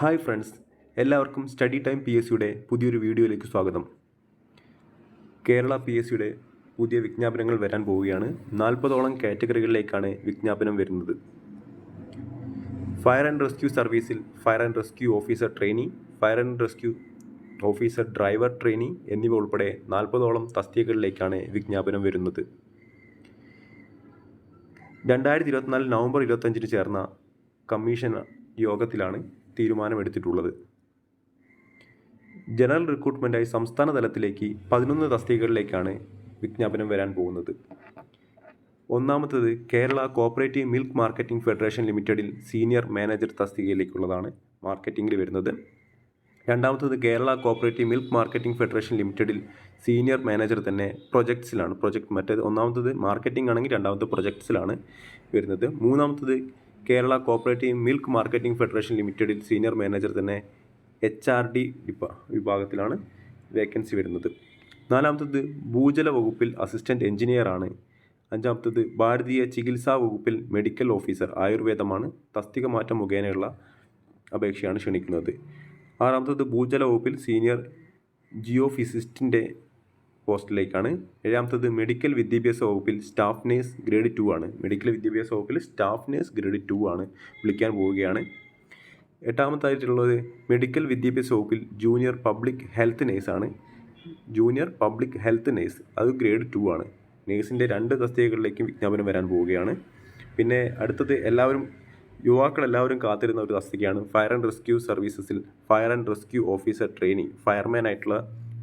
Hi friends എല്ലാവർക്കും study time P S സിയുടെ പുതിയൊരു വീഡിയോയിലേക്ക് സ്വാഗതം. കേരള പി എസ് സിയുടെ പുതിയ വിജ്ഞാപനങ്ങൾ വരാൻ പോവുകയാണ്. നാൽപ്പതോളം കാറ്റഗറികളിലേക്കാണ് വിജ്ഞാപനം വരുന്നത്. ഫയർ ആൻഡ് റെസ്ക്യൂ സർവീസിൽ fire and rescue officer trainee fire and rescue officer driver trainee എന്നിവ ഉൾപ്പെടെ നാൽപ്പതോളം തസ്തികകളിലേക്കാണ് വിജ്ഞാപനം വരുന്നത്. രണ്ടായിരത്തി ഇരുപത്തിനാല് നവംബർ ഇരുപത്തഞ്ചിന് ചേർന്ന കമ്മീഷൻ യോഗത്തിലാണ് തീരുമാനമെടുത്തിട്ടുള്ളത്. ജനറൽ റിക്രൂട്ട്മെന്റായി സംസ്ഥാന തലത്തിലേക്ക് പതിനൊന്ന് തസ്തികകളിലേക്കാണ് വിജ്ഞാപനം വരാൻ പോകുന്നത്. ഒന്നാമത്തത് Kerala cooperative milk marketing federation ലിമിറ്റഡിൽ സീനിയർ മാനേജർ തസ്തികയിലേക്കുള്ളതാണ് മാർക്കറ്റിംഗിൽ വരുന്നത്. രണ്ടാമത്തത് Kerala cooperative milk marketing federation ലിമിറ്റഡിൽ സീനിയർ മാനേജർ തന്നെ പ്രൊജക്ട്സിലാണ്. പ്രൊജക്ട് മറ്റേത് ഒന്നാമത്തത് മാർക്കറ്റിംഗ് ആണെങ്കിൽ രണ്ടാമത്തെ പ്രൊജക്ട്സിലാണ് വരുന്നത്. മൂന്നാമത്തത് Kerala cooperative milk marketing federation ലിമിറ്റഡിൽ സീനിയർ മാനേജർ തന്നെ എച്ച് ആർ ഡി വിഭാഗത്തിലാണ് വേക്കൻസി വരുന്നത്. നാലാമത്തത് ഭൂജല വകുപ്പിൽ അസിസ്റ്റന്റ് എഞ്ചിനീയറാണ്. അഞ്ചാമത്തത് ഭാരതീയ ചികിത്സാ വകുപ്പിൽ മെഡിക്കൽ ഓഫീസർ. ആയുർവേദമാണ് തസ്തിക മാറ്റം മുഖേനയുള്ള അപേക്ഷയാണ് ക്ഷണിക്കുന്നത്. ആറാമത്തത് ഭൂജല വകുപ്പിൽ സീനിയർ ജിയോ ഫിസിസ്റ്റിന്റെ പോസ്റ്റിലേക്കാണ്. ഏഴാമത്തത് മെഡിക്കൽ വിദ്യാഭ്യാസ വകുപ്പിൽ സ്റ്റാഫ് നേഴ്സ് ഗ്രേഡ് ടു ആണ്. മെഡിക്കൽ വിദ്യാഭ്യാസ വകുപ്പിൽ സ്റ്റാഫ് നേഴ്സ് ഗ്രേഡ് ടു ആണ് വിളിക്കാൻ പോവുകയാണ്. എട്ടാമത്തായിട്ടുള്ളത് മെഡിക്കൽ വിദ്യാഭ്യാസ വകുപ്പിൽ ജൂനിയർ പബ്ലിക് ഹെൽത്ത് നേഴ്സാണ് ജൂനിയർ പബ്ലിക് ഹെൽത്ത് നേഴ്സ് അത് ഗ്രേഡ് ടു ആണ്. നേഴ്സിന്റെ രണ്ട് തസ്തികകളിലേക്കും വിജ്ഞാപനം വരാൻ പോവുകയാണ്. പിന്നെ അടുത്തത് എല്ലാവരും യുവാക്കൾ എല്ലാവരും കാത്തിരുന്ന ഒരു തസ്തികയാണ്. Fire and rescue സർവീസസിൽ fire and rescue officer training fireman ആയിട്ടുള്ള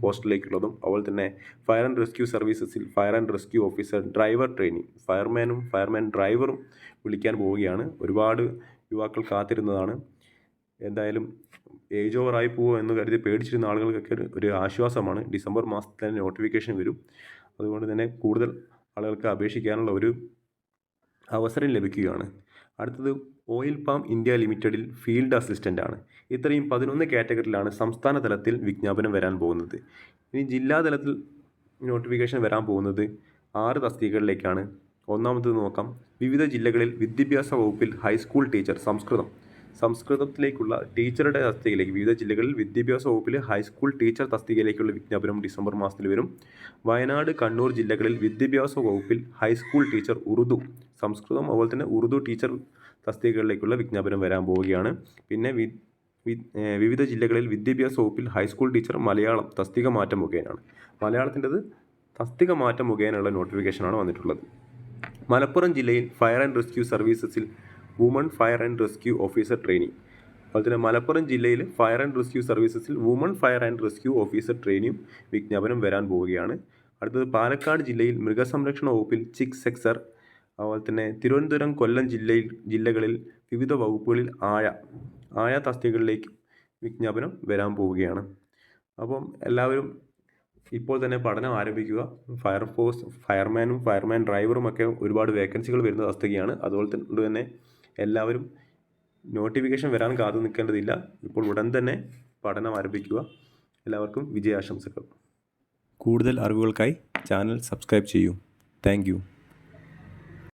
പോസ്റ്റിലേക്കുള്ളതും അതുപോലെ തന്നെ fire and rescue സർവീസസിൽ fire and rescue officer driver training ഫയർമാനും fireman ഡ്രൈവറും വിളിക്കാൻ പോവുകയാണ്. ഒരുപാട് യുവാക്കൾ കാത്തിരുന്നതാണ്. എന്തായാലും ഏജ് ഓവർ ആയി പോകുമോ എന്ന് കരുതി പേടിച്ചിരുന്ന ആളുകൾക്കൊക്കെ ഒരു ഒരു ആശ്വാസമാണ്. ഡിസംബർ മാസത്തിൽ തന്നെ നോട്ടിഫിക്കേഷൻ വരും. അതുകൊണ്ട് തന്നെ കൂടുതൽ ആളുകൾക്ക് അപേക്ഷിക്കാനുള്ള ഒരു അവസരം ലഭിക്കുകയാണ്. അടുത്തത് ഓയിൽ പാം ഇന്ത്യ ലിമിറ്റഡിൽ ഫീൽഡ് അസിസ്റ്റന്റ് ആണ് ഇത്രയും പതിനൊന്ന് കാറ്റഗറിയിലാണ് സംസ്ഥാന തലത്തിൽ വിജ്ഞാപനം വരാൻ പോകുന്നത്. ഇനി ജില്ലാ തലത്തിൽ നോട്ടിഫിക്കേഷൻ വരാൻ പോകുന്നത് ആറ് തസ്തികകളിലേക്കാണ്. ഒന്നാമത് നോക്കാം. വിവിധ ജില്ലകളിൽ വിദ്യാഭ്യാസ വകുപ്പിൽ ഹൈസ്കൂൾ ടീച്ചർ സംസ്കൃതം. സംസ്കൃതത്തിലേക്കുള്ള ടീച്ചറുടെ തസ്തികയിലേക്ക് വിവിധ ജില്ലകളിൽ വിദ്യാഭ്യാസ വകുപ്പിൽ ഹൈസ്കൂൾ ടീച്ചർ തസ്തികയിലേക്കുള്ള വിജ്ഞാപനം ഡിസംബർ മാസത്തിൽ വരും. വയനാട് കണ്ണൂർ ജില്ലകളിൽ വിദ്യാഭ്യാസ വകുപ്പിൽ ഹൈസ്കൂൾ ടീച്ചർ ഉറുദു സംസ്കൃതം അതുപോലെ തന്നെ ഉറുദു ടീച്ചർ തസ്തികകളിലേക്കുള്ള വിജ്ഞാപനം വരാൻ പോവുകയാണ്. പിന്നെ വിവിധ ജില്ലകളിൽ വിദ്യാഭ്യാസ വകുപ്പിൽ ഹൈസ്കൂൾ ടീച്ചർ മലയാളം തസ്തിക മാറ്റം മുഖേനയാണ്. മലയാളത്തിന്റെത് തസ്തിക മാറ്റം മുഖേനയുള്ള നോട്ടിഫിക്കേഷനാണ് വന്നിട്ടുള്ളത്. മലപ്പുറം ജില്ലയിൽ fire and rescue സർവീസസിൽ woman fire and rescue officer training. അതുപോലെ തന്നെ മലപ്പുറം ജില്ലയിൽ fire and rescue സർവീസസിൽ woman fire and rescue officer ട്രെയിനിയും വിജ്ഞാപനം വരാൻ പോവുകയാണ്. അടുത്തത് പാലക്കാട് ജില്ലയിൽ മൃഗസംരക്ഷണ വകുപ്പിൽ ചിക് സെക്സർ അതുപോലെ തന്നെ തിരുവനന്തപുരം കൊല്ലം ജില്ലയിൽ ജില്ലകളിൽ വിവിധ വകുപ്പുകളിൽ ആയ ആയ തസ്തികകളിലേക്ക് വിജ്ഞാപനം വരാൻ പോവുകയാണ്. അപ്പം എല്ലാവരും ഇപ്പോൾ തന്നെ പഠനം ആരംഭിക്കുക. ഫയർഫോഴ്സ് ഫയർമാനും ഫയർമാൻ ഡ്രൈവറും ഒക്കെ ഒരുപാട് വേക്കൻസികൾ വരുന്ന തസ്തികയാണ്. അതുപോലെ തന്നെ എല്ലാവരും നോട്ടിഫിക്കേഷൻ വരാൻ കാത്തു നിൽക്കേണ്ടതില്ല. ഇപ്പോൾ ഉടൻ തന്നെ പഠനം ആരംഭിക്കുക. എല്ലാവർക്കും വിജയാശംസകൾ. കൂടുതൽ അറിവുകൾക്കായി ചാനൽ സബ്സ്ക്രൈബ് ചെയ്യൂ. താങ്ക്